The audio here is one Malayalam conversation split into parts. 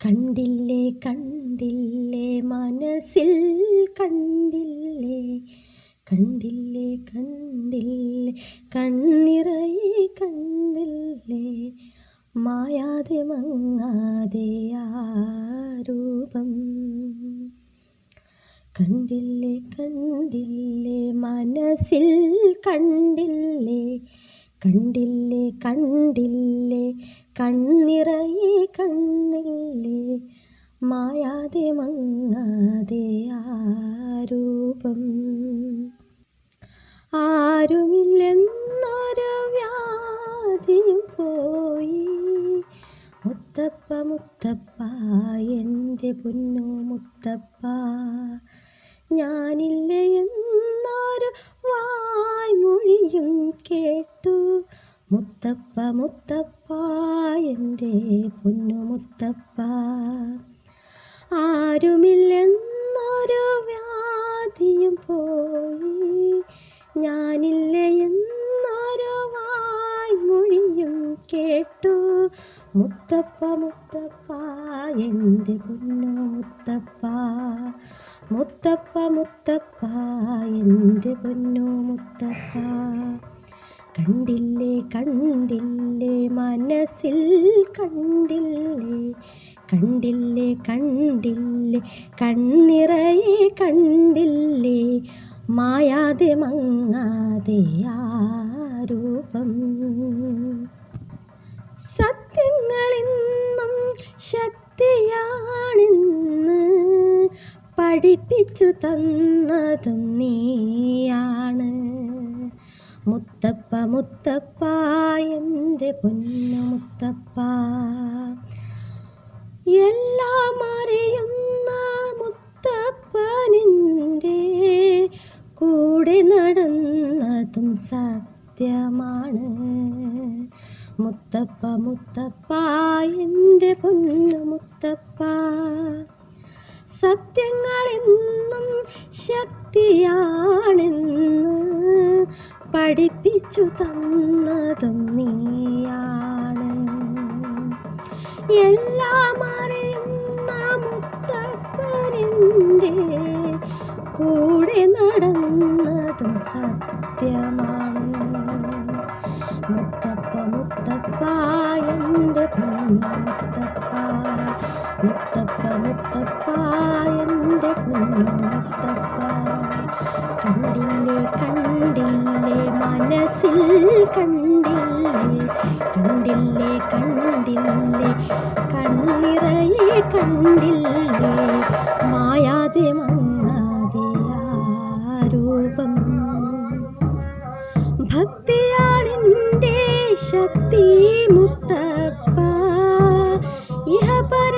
കണ്ടില്ലേ കണ്ടില്ലേ മനസ്സിൽ കണ്ടില്ലേ കണ്ടില്ലേ കണ്ടില്ലേ കണ്ണിറയെ കണ്ടില്ലേ മായാതെ മങ്ങാതെ ആ രൂപം. കണ്ടില്ലേ കണ്ടില്ലേ മനസ്സിൽ കണ്ടില്ലേ കണ്ടില്ലേ കണ്ടില്ലേ കണ്ണിറയെ കണ്ണില്ലേ? മായാതെ മങ്ങാതെ ആരൂപം. രൂപം ആരുമില്ലെന്നൊരു വ്യാധിയും പോയി. മുത്തപ്പ മുത്തപ്പ എന്റെ പൊന്നു മുത്തപ്പ. ഞാനില്ല എന്നൊരു മുത്തപ്പ എന്റെ പൊന്നു മുത്തപ്പ. ആരുമില്ലെന്നൊരു വ്യാധിയും പോയി ഞാനില്ല എന്നൊരു വായ്മൊഴിയും കേട്ടു. മുത്തപ്പ മുത്തപ്പ എന്റെ പൊന്നു മുത്തപ്പ. മുത്തപ്പ മുത്തപ്പ എന്റെ പൊന്നു മുത്തപ്പ. കണ്ടില്ലേ കണ്ടില്ലേ മനസ്സിൽ കണ്ടില്ലേ കണ്ടില്ലേ കണ്ടില്ലേ കണ്ണിറയെ കണ്ടില്ലേ മായാതെ മങ്ങാതെ ആ രൂപം. സത്യങ്ങളെന്നും ശക്തിയാണെന്ന് പഠിപ്പിച്ചു തന്നതും നീയാണ്. മുത്തപ്പ മുത്തപ്പ എന്റെ പൊന്നു മുത്തപ്പ. എല്ലാം അറിയുന്ന മുത്തപ്പനിന്റെ കൂടെ നടന്നതും സത്യമാണ്. മുത്തപ്പ മുത്തപ്പ എന്റെ പൊന്നു മുത്തപ്പ. സത്യങ്ങളെന്നും ശക്തിയാണെന്ന് പഠിപ്പിച്ചു തന്നതും നീയാണ്. എല്ലാം അറിയുന്ന മുത്തപ്പനിന്റെ കൂടെ നടന്നതും സത്യമാണ്. മുത്തപ്പ മുത്തപ്പ എന്റെ മുത്തപ്പ. മനസ്സിൽ കണ്ടില്ലേ? കണ്ടില്ലേ കണ്ടില്ലേ? കണ്ണിറയെ കണ്ടില്ലേ? മായാതെ മങ്ങാതെ ആ രൂപം ഭക്തിയാണെന്റെ ശക്തി മുത്തപ്പ. ഇഹപര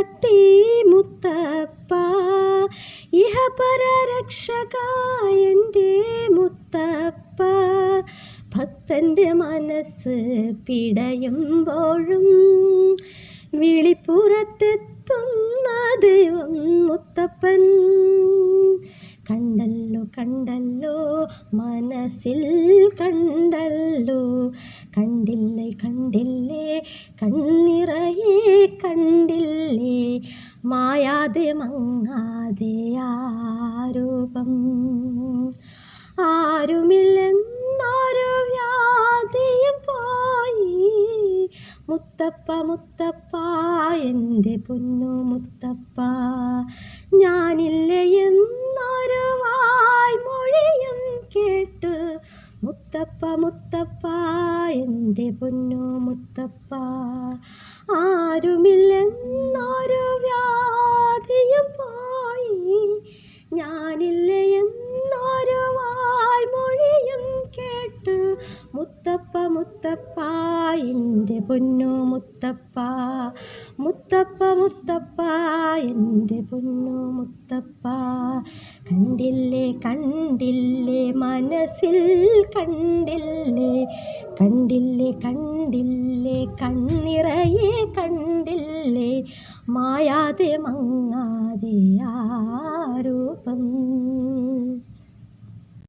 ശക്തി മുത്തപ്പ. ഇഹ എന്റെ മുത്തപ്പ. ഭക്തന്റെ മനസ്സ് പിടയുമ്പോഴും വിളിപ്പുറത്തെത്തുന്ന ദൈവം മുത്തപ്പൻ. കണ്ടല്ലോ കണ്ടല്ലോ മനസ്സിൽ കണ്ടല്ലോ കണ്ടില്ലേ കണ്ടില്ലേ? കണ്ണിറയെ കണ്ടില്ലേ? മായാതെ മങ്ങാതെ ആരൂപം. രൂപം ആരുമില്ലെന്നൊരു വ്യാധിയും പോയി. മുത്തപ്പ മുത്തപ്പ എന്റെ പൊന്നു മുത്തപ്പ. ഞാനില്ല എന്നൊരു വായ്മൊഴിയും കേട്ട് മുത്തപ്പ മുത്തപ്പ എന്റെ പൊന്നു മുത്തപ്പ. ആരുമില്ലെന്നൊരു വ്യാധിയും പോയി. ഞാനില്ല എന്നൊരു വായ്മൊഴിയും കേട്ട്. മുത്തപ്പ മുത്തപ്പ എന്റെ പൊന്നു മുത്തപ്പ. എന്റെ പൊന്നു മുത്തപ്പ? കണ്ടില്ലേ കണ്ടില്ലേ മനസ്സിൽ കണ്ടില്ലേ? കണ്ടില്ലേ കണ്ടില്ലേ കണ്ണിറയെ കണ്ടില്ലേ? മായാതെ മങ്ങാതെ ആ രൂപം.